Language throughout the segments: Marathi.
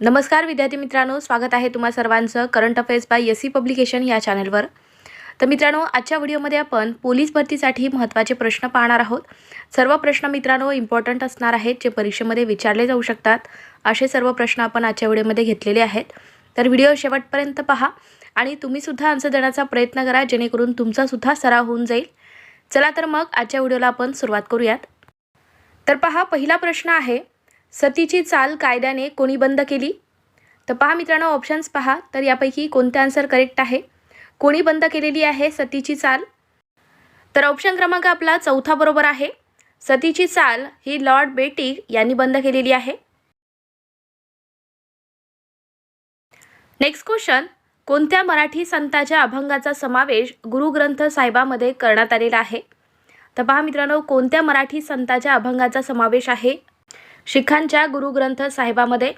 नमस्कार विद्यार्थी मित्रांनो. स्वागत आहे तुम्हा सर्वांचं current affairs by S C publication या चॅनलवर. तर मित्रांनो आजच्या व्हिडिओमध्ये आपण पोलीस भरतीसाठी महत्त्वाचे प्रश्न पाहणार आहोत. सर्व प्रश्न मित्रांनो इम्पॉर्टंट असणार आहेत जे परीक्षेमध्ये विचारले जाऊ शकतात. असे सर्व प्रश्न आपण आजच्या व्हिडिओमध्ये घेतलेले आहेत. तर व्हिडिओ शेवटपर्यंत पहा आणि तुम्हीसुद्धा आन्सर देण्याचा प्रयत्न करा जेणेकरून तुमचासुद्धा सराव होऊन जाईल. चला तर मग आजच्या व्हिडिओला आपण सुरुवात करूयात. तर पहा पहिला प्रश्न आहे सतीची चाल कायद्याने कोणी बंद केली? तर पहा मित्रांनो ऑप्शन्स पहा. तर यापैकी कोणते आन्सर करेक्ट आहे? कोणी बंद केलेली आहे सतीची चाल? तर ऑप्शन क्रमांक आपला चौथा बरोबर आहे. सतीची चाल ही लॉर्ड बेटिक यांनी बंद केलेली आहे. नेक्स्ट क्वेश्चन कोणत्या मराठी संताच्या अभंगाचा समावेश गुरुग्रंथ साहेबामध्ये करण्यात आलेला आहे? तर पहा मित्रांनो कोणत्या मराठी संताच्या अभंगाचा समावेश आहे? शिखांच्या गुरुग्रंथ साहेबामध्ये.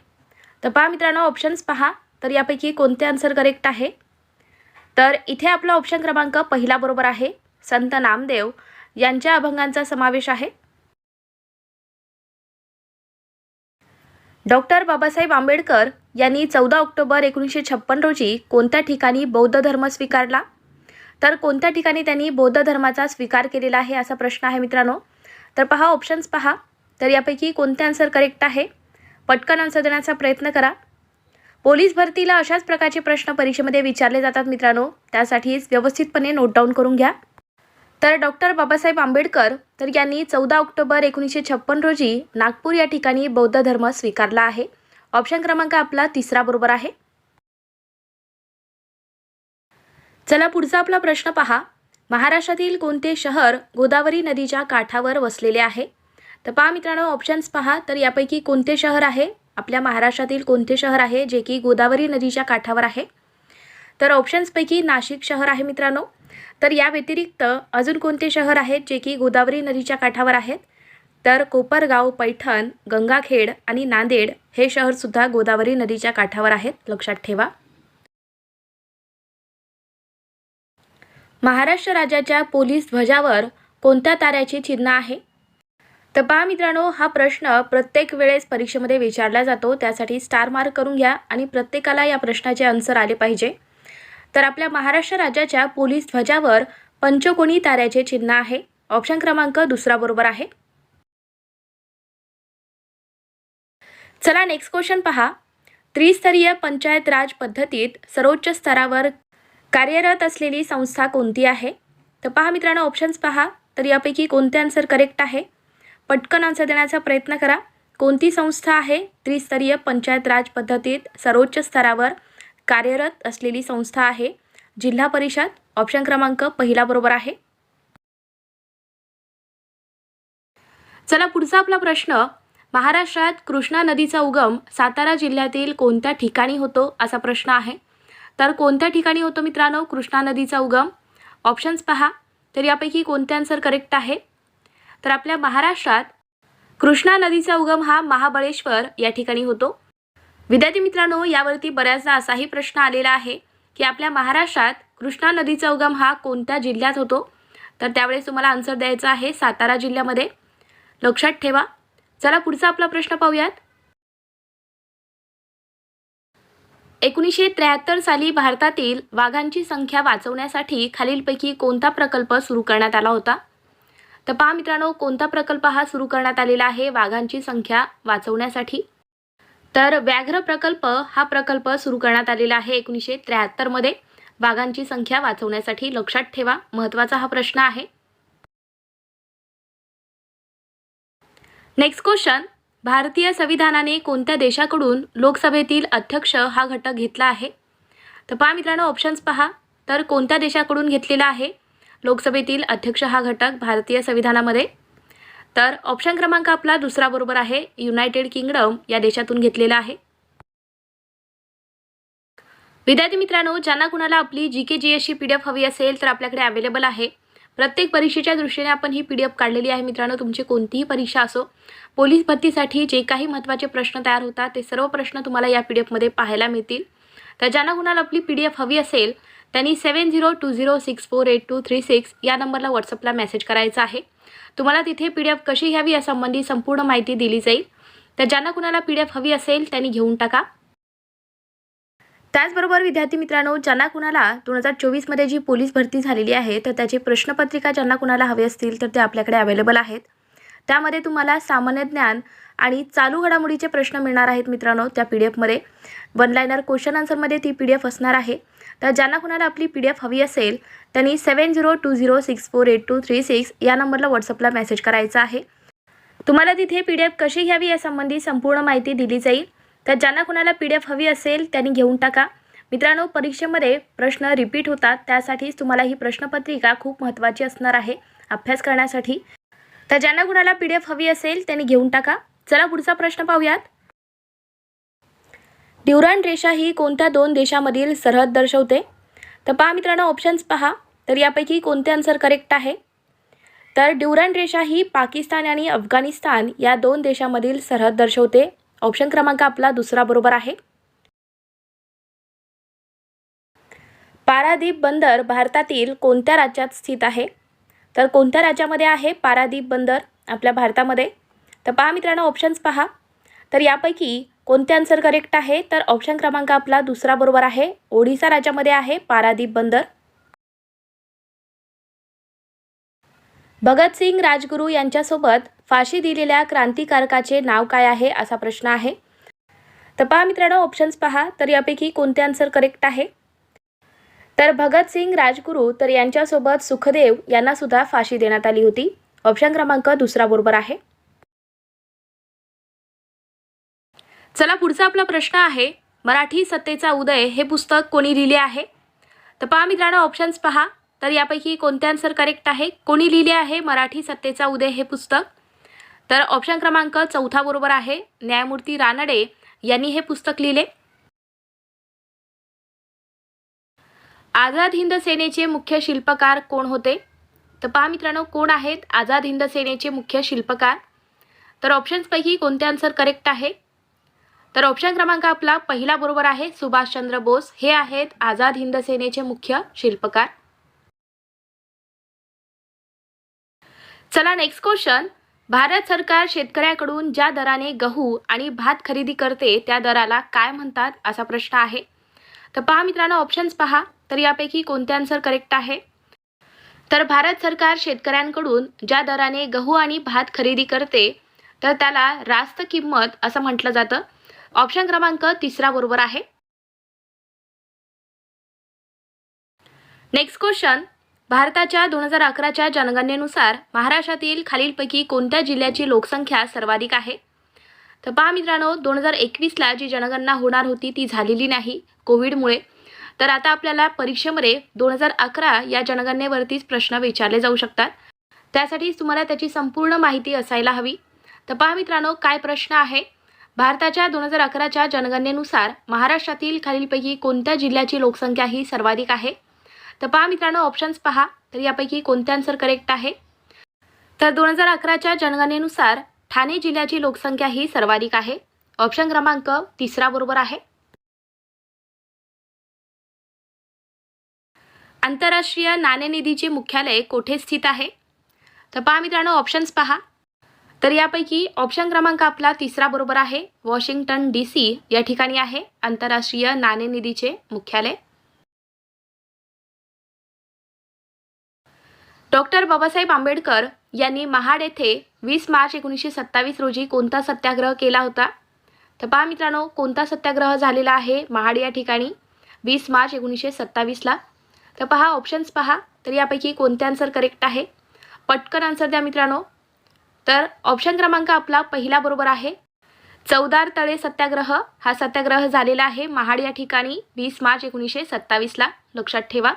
तर पहा मित्रांनो ऑप्शन्स पहा. तर यापैकी कोणते आन्सर करेक्ट आहे? तर इथे आपला ऑप्शन क्रमांक पहिला बरोबर आहे. संत नामदेव यांच्या अभंगांचा समावेश आहे. डॉक्टर बाबासाहेब आंबेडकर यांनी चौदा ऑक्टोबर एकोणीसशे छप्पन रोजी कोणत्या ठिकाणी बौद्ध धर्म स्वीकारला? तर कोणत्या ठिकाणी त्यांनी बौद्ध धर्माचा स्वीकार केलेला आहे असा प्रश्न आहे मित्रांनो. तर पहा ऑप्शन्स पहा. तर यापैकी कोणते आन्सर करेक्ट आहे? पटकन आन्सर देण्याचा प्रयत्न करा. पोलीस भरतीला अशाच प्रकारचे प्रश्न परीक्षेमध्ये विचारले जातात मित्रांनो. त्यासाठीच व्यवस्थितपणे नोट डाऊन करून घ्या. तर डॉक्टर बाबासाहेब आंबेडकर तर यांनी चौदा ऑक्टोबर एकोणीसशे छप्पन रोजी नागपूर या ठिकाणी बौद्ध धर्म स्वीकारला आहे. ऑप्शन क्रमांक आपला तिसरा बरोबर आहे. चला पुढचा आपला प्रश्न पहा. महाराष्ट्रातील कोणते शहर गोदावरी नदीच्या काठावर वसलेले आहे? तर पहा मित्रांनो ऑप्शन्स पहा. तर यापैकी कोणते शहर आहे? आपल्या महाराष्ट्रातील कोणते शहर आहे जे की गोदावरी नदीच्या काठावर आहे? तर ऑप्शन्सपैकी नाशिक शहर आहे मित्रांनो. तर या व्यतिरिक्त अजून कोणते शहर आहेत जे की गोदावरी नदीच्या काठावर आहेत? तर कोपरगाव पैठण गंगाखेड आणि नांदेड हे शहरसुद्धा गोदावरी नदीच्या काठावर आहेत. लक्षात ठेवा. महाराष्ट्र राज्याच्या पोलीस ध्वजावर कोणत्या ताऱ्याचे चिन्ह आहे? तर पहा मित्रांनो हा प्रश्न प्रत्येक वेळेस परीक्षेमध्ये विचारला जातो. त्यासाठी स्टार मार्क करून घ्या आणि प्रत्येकाला या प्रश्नाचे आन्सर आले पाहिजे. तर आपल्या महाराष्ट्र राज्याच्या पोलीस ध्वजावर पंचकोणी ताऱ्याचे चिन्ह आहे. ऑप्शन क्रमांक दुसरा बरोबर आहे. चला नेक्स्ट क्वेश्चन पहा. त्रिस्तरीय पंचायत राज पद्धतीत सर्वोच्च स्तरावर कार्यरत असलेली संस्था कोणती आहे? तर पहा मित्रांनो ऑप्शन्स पहा. तर यापैकी कोणते आन्सर करेक्ट आहे? पटकन आन्सर देण्याचा प्रयत्न करा. कोणती संस्था आहे? त्रिस्तरीय पंचायत राज पद्धतीत सर्वोच्च स्तरावर कार्यरत असलेली संस्था आहे. जिल्हा परिषद ऑप्शन क्रमांक पहिला बरोबर आहे. चला पुढचा आपला प्रश्न. महाराष्ट्रात कृष्णा नदीचा उगम सातारा जिल्ह्यातील कोणत्या ठिकाणी होतो? असा प्रश्न आहे. तर कोणत्या ठिकाणी होतो मित्रांनो? कृष्णा नदीचा उगम. ऑप्शन्स पहा. तर यापैकी कोणते आन्सर करेक्ट आहे? तर आपल्या महाराष्ट्रात कृष्णा नदीचा उगम हा महाबळेश्वर या ठिकाणी होतो. विद्यार्थी मित्रांनो यावरती बऱ्याचदा असाही प्रश्न आलेला आहे की आपल्या महाराष्ट्रात कृष्णा नदीचा उगम हा कोणत्या जिल्ह्यात होतो? तर त्यावेळेस तुम्हाला आन्सर द्यायचा आहे सातारा जिल्ह्यामध्ये. लक्षात ठेवा. चला पुढचा आपला प्रश्न पाहूयात. एकोणीसशे त्र्याहत्तर साली भारतातील वाघांची संख्या वाचवण्यासाठी खालीलपैकी कोणता प्रकल्प सुरू करण्यात आला होता? तर पहा मित्रांनो कोणता प्रकल्प हा सुरू करण्यात आलेला आहे? वाघांची संख्या वाचवण्यासाठी. तर व्याघ्र प्रकल्प हा प्रकल्प सुरू करण्यात आलेला आहे एकोणीसशे त्र्याहत्तरमध्ये वाघांची संख्या वाचवण्यासाठी लक्षात ठेवा महत्त्वाचा हा प्रश्न आहे. नेक्स्ट क्वेश्चन भारतीय संविधानाने कोणत्या देशाकडून लोकसभेतील अध्यक्ष हा घटक घेतला आहे? तर पहा मित्रांनो ऑप्शन्स पहा. तर कोणत्या देशाकडून घेतलेला आहे? लोकसभेतील अध्यक्ष हा घटक भारतीय संविधानामध्ये. तर ऑप्शन क्रमांक आपला दुसरा बरोबर आहे युनायटेड किंगडम या देशातून घेतलेला आहे. विद्यार्थी मित्रांनो ज्यांना कुणाला आपली जी के जी एसची पी डी एफ हवी असेल तर आपल्याकडे अवेलेबल आहे. प्रत्येक परीक्षेच्या दृष्टीने आपण ही पी डी एफ काढलेली आहे मित्रांनो तुमची कोणतीही परीक्षा असो पोलीस भरतीसाठी जे काही महत्त्वाचे प्रश्न तयार होतात ते सर्व प्रश्न तुम्हाला या पी डी एफमध्ये पाहायला मिळतील. तर ज्यांना कुणाला आपली पी डी एफ हवी असेल त्यांनी seven zero two zero six four eight two three six या नंबरला व्हॉट्सअपला मेसेज करायचा आहे. तुम्हाला तिथे पी डी एफ कशी घ्यावी यासंबंधी संपूर्ण माहिती दिली जाईल. तर ज्यांना कुणाला पी डी एफ हवी असेल त्यांनी घेऊन टाका. त्याचबरोबर विद्यार्थी मित्रांनो ज्यांना कुणाला दोन हजार चोवीसमध्ये जी पोलीस भरती झालेली आहे तर त्याची प्रश्नपत्रिका ज्यांना कुणाला हवी असतील तर ते आपल्याकडे अवेलेबल आहेत. त्यामध्ये तुम्हाला सामान्य ज्ञान आणि चालू घडामोडीचे प्रश्न मिळणार आहेत मित्रांनो त्या पी डी एफमध्ये वन लायनर क्वेश्चन आन्सरमध्ये ती पी डी एफ असणार आहे. तर ज्यांना कुणाला आपली पी डी एफ हवी असेल त्यांनी seven zero two zero six four eight two three six या नंबरला व्हॉट्सअपला मेसेज करायचा आहे. तुम्हाला तिथे पी डी एफ कशी घ्यावी यासंबंधी संपूर्ण माहिती दिली जाईल. तर ज्यांना कुणाला पी डी एफ हवी असेल त्यांनी घेऊन टाका. मित्रांनो परीक्षेमध्ये प्रश्न रिपीट होतात त्यासाठीच तुम्हाला ही प्रश्नपत्रिका खूप महत्त्वाची असणार आहे अभ्यास करण्यासाठी. तर ज्यांना कुणाला पी डी एफ हवी असेल त्यांनी घेऊन टाका. चला पुढचा प्रश्न पाहूयात. ड्युरांड रेषा ही कोणत्या दोन देशामधील सरहद दर्शवते? तर पहा मित्रांनो ऑप्शन्स पहा. तर यापैकी कोणते आन्सर करेक्ट आहे? तर ड्युरांड रेषा ही पाकिस्तान आणि अफगाणिस्तान या दोन देशामधील सरहद दर्शवते. ऑप्शन क्रमांक आपला दुसरा बरोबर आहे. पारादीप बंदर भारतातील कोणत्या राज्यात स्थित आहे? तर कोणत्या राज्यामध्ये आहे पारादीप बंदर? आपल्या भारतामध्ये. तर पहा मित्रांनो ऑप्शन्स पहा. तर यापैकी कोणते आन्सर करेक्ट आहे? तर ऑप्शन क्रमांक आपला दुसरा बरोबर आहे. ओडिसा राज्यामध्ये आहे पारादीप बंदर. भगतसिंग राजगुरू यांच्यासोबत फाशी दिलेल्या क्रांतिकारकाचे नाव काय आहे? असा प्रश्न आहे. तर पहा मित्रांनो ऑप्शन्स पहा. तर यापैकी कोणते आन्सर करेक्ट आहे? तर भगतसिंग राजगुरू तर यांच्यासोबत सुखदेव यांनासुद्धा फाशी देण्यात आली होती. ऑप्शन क्रमांक दुसरा बरोबर आहे. चला पुढचा आपला प्रश्न आहे. मराठी सत्तेचा उदय हे पुस्तक कोणी लिहिले आहे? तर पहा मित्रांनो ऑप्शन्स पहा. तर यापैकी कोणते आन्सर करेक्ट आहे? कोणी लिहिले आहे मराठी सत्तेचा उदय हे पुस्तक? तर ऑप्शन क्रमांक चौथा बरोबर आहे. न्यायमूर्ती रानडे यांनी हे पुस्तक लिहिले. आझाद हिंद सेनेचे मुख्य शिल्पकार कोण होते? तर पहा मित्रांनो कोण आहेत? आझाद हिंद सेनेचे मुख्य शिल्पकार? तर ऑप्शन्सपैकी कोणते आन्सर करेक्ट आहे? तर ऑप्शन क्रमांक आपला पहिला बरोबर आहे सुभाषचंद्र बोस. हे आहेत आझाद हिंद सेनेचे मुख्य शिल्पकार. चला नेक्स्ट क्वेश्चन भारत सरकार शेतकऱ्याकडून ज्या दराने गहू आणि भात खरेदी करते त्या दराला काय म्हणतात असा प्रश्न आहे. तर पहा मित्रांनो ऑप्शन्स पहा. तर यापैकी कोणते आन्सर करेक्ट आहे? तर भारत सरकार शेतकऱ्यांकडून ज्या दराने गहू आणि भात खरेदी करते तर त्याला रास्त किंमत असं म्हटलं जातं. ऑप्शन क्रमांक तिसरा बरोबर आहे. नेक्स्ट क्वेश्चन भारताच्या दोन हजार अकराच्या जनगणनेनुसार महाराष्ट्रातील खालीलपैकी कोणत्या जिल्ह्याची लोकसंख्या सर्वाधिक आहे? तर पहा मित्रांनो दोन हजार एकवीसला जी जनगणना होणार होती ती झालेली नाही कोविडमुळे. तर आता आपल्याला परीक्षेमध्ये दोन हजार अकरा या जनगणनेवरतीच प्रश्न विचारले जाऊ शकतात. त्यासाठीच तुम्हाला त्याची संपूर्ण माहिती असायला हवी. तर पहा मित्रांनो काय प्रश्न आहे? भारताच्या दोन हजार अकराच्या जनगणनेनुसार महाराष्ट्रातील खालीलपैकी कोणत्या जिल्ह्याची लोकसंख्या ही सर्वाधिक आहे? तर पहा मित्रांनो ऑप्शन्स पहा. तर यापैकी कोणते आन्सर करेक्ट आहे? तर दोन हजार अकराच्या जनगणनेनुसार ठाणे जिल्ह्याची लोकसंख्या ही सर्वाधिक आहे. ऑप्शन क्रमांक तिसरा बरोबर आहे. आंतरराष्ट्रीय नाणेनिधीचे मुख्यालय कोठे स्थित आहे? तर पहा मित्रांनो ऑप्शन्स पहा. तर यापैकी ऑप्शन क्रमांक आपला तिसरा बरोबर आहे. वॉशिंग्टन डी सी या ठिकाणी आहे. आंतरराष्ट्रीय नाणेनिधीचे मुख्यालय. डॉक्टर बाबासाहेब आंबेडकर यांनी महाड येथे वीस मार्च एकोणीसशे सत्तावीस रोजी कोणता सत्याग्रह केला होता? तर पहा मित्रांनो कोणता सत्याग्रह झालेला आहे महाड या ठिकाणी? वीस मार्च एकोणीसशे सत्तावीसला. तर पहा ऑप्शन्स पहा. तर यापैकी कोणते आन्सर करेक्ट आहे? पटकन आन्सर द्या मित्रांनो. तर ऑप्शन क्रमांक आपला पहिला बरोबर आहे. चौदार तळे सत्याग्रह. हा सत्याग्रह झालेला आहे महाड या ठिकाणी वीस मार्च एकोणीसशे सत्तावीसला. लक्षात ठेवा.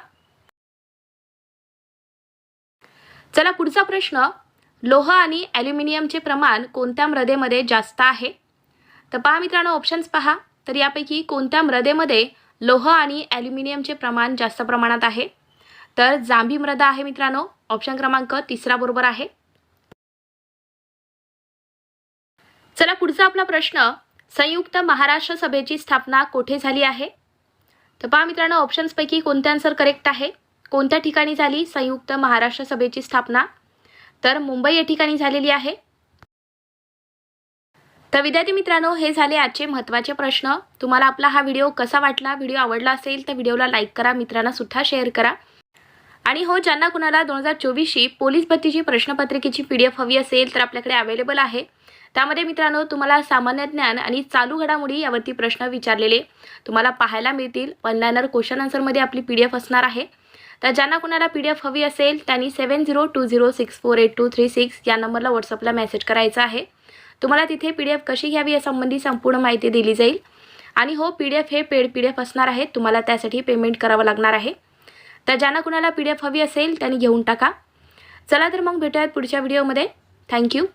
चला पुढचा प्रश्न. लोह आणि ॲल्युमिनियमचे प्रमाण कोणत्या मृदेमध्ये जास्त आहे? तर पहा मित्रांनो ऑप्शन्स पहा. तर यापैकी कोणत्या मृदेमध्ये लोह आणि ॲल्युमिनियमचे प्रमाण जास्त प्रमाणात आहे? तर जांभी मृदा आहे मित्रांनो. ऑप्शन क्रमांक तिसरा बरोबर आहे. चला पुढचा आपला प्रश्न. संयुक्त महाराष्ट्र सभेची स्थापना कोठे झाली आहे? तर पहा मित्रांनो ऑप्शन्सपैकी कोणते आन्सर करेक्ट आहे? कोणत्या ठिकाणी झाली संयुक्त महाराष्ट्र सभेची स्थापना? तर मुंबई या ठिकाणी झालेली आहे. तर विद्यार्थी मित्रांनो हे झाले आजचे महत्त्वाचे प्रश्न. तुम्हाला आपला हा व्हिडिओ कसा वाटला व्हिडिओ आवडला असेल तर व्हिडिओला लाईक करा मित्रांना सुद्धा शेअर करा. आणि हो ज्यांना कुणाला दोन हजार चोवीसची पोलीस भरतीची प्रश्नपत्रिकेची पी डी एफ हवी असेल तर आपल्याकडे अवेलेबल आहे. त्यामध्ये मित्रांनो तुम्हाला सामान्य ज्ञान आणि चालू घडामोडी यावरती प्रश्न विचारलेले तुम्हाला पाहायला मिळतील. ऑनलाईनर लायनर क्वेश्चन आन्सरमध्ये आपली पी डी एफ असणार आहे. तर ज्यांना कुणाला पी डी एफ हवी असेल त्यांनी seven zero two zero six four eight two three six या नंबरला व्हॉट्सअपला मेसेज करायचा आहे. तुम्हाला तिथे पी डी एफ कशी घ्यावी यासंबंधी संपूर्ण माहिती दिली जाईल. आणि हो पी डी एफ हे पेड पी डी एफ असणार आहे. तुम्हाला त्यासाठी पेमेंट करावं लागणार आहे. तर ज्यांना कुणाला पी डी एफ हवी असेल त्यांनी घेऊन टाका. चला तर मग भेटूयात पुढच्या व्हिडिओमध्ये थँक्यू